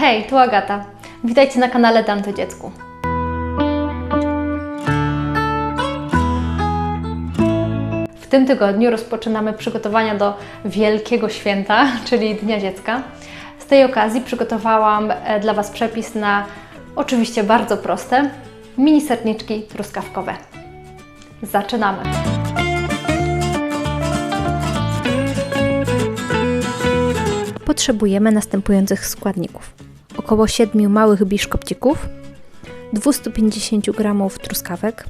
Hej, tu Agata. Witajcie na kanale Dam to dziecku. W tym tygodniu rozpoczynamy przygotowania do Wielkiego Święta, czyli Dnia Dziecka. Z tej okazji przygotowałam e, dla Was przepis na oczywiście bardzo proste mini serniczki truskawkowe. Zaczynamy! Potrzebujemy następujących składników: około 7 małych biszkopcików, 250 g truskawek,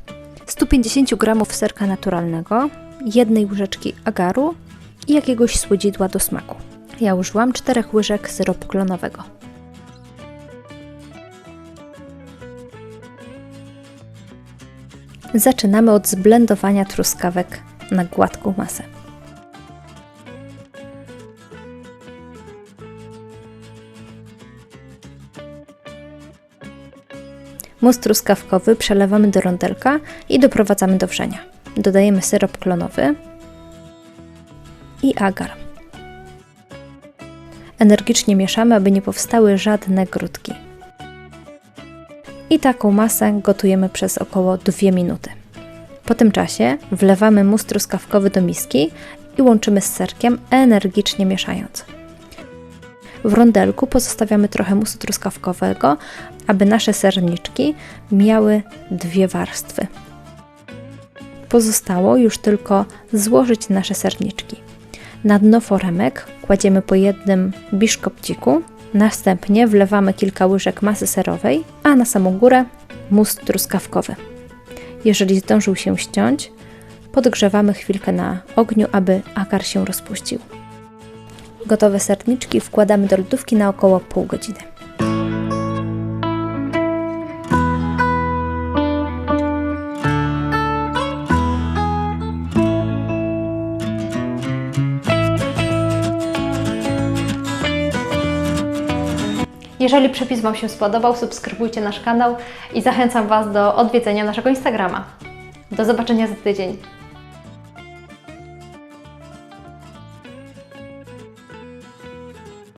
150 g serka naturalnego, jednej łyżeczki agaru i jakiegoś słodzidła do smaku. Ja użyłam 4 łyżek syropu klonowego. Zaczynamy od zblendowania truskawek na gładką masę. Mus truskawkowy przelewamy do rondelka i doprowadzamy do wrzenia. Dodajemy syrop klonowy i agar. Energicznie mieszamy, aby nie powstały żadne grudki. I taką masę gotujemy przez około 2 minuty. Po tym czasie wlewamy mus truskawkowy do miski i łączymy z serkiem, energicznie mieszając. W rondelku pozostawiamy trochę musu truskawkowego, aby nasze serniczki miały dwie warstwy. Pozostało już tylko złożyć nasze serniczki. Na dno foremek kładziemy po jednym biszkopciku, następnie wlewamy kilka łyżek masy serowej, a na samą górę mus truskawkowy. Jeżeli zdążył się ściąć, podgrzewamy chwilkę na ogniu, aby akar się rozpuścił. Gotowe serniczki wkładamy do lodówki na około pół godziny. Jeżeli przepis Wam się spodobał, subskrybujcie nasz kanał i zachęcam Was do odwiedzenia naszego Instagrama. Do zobaczenia za tydzień.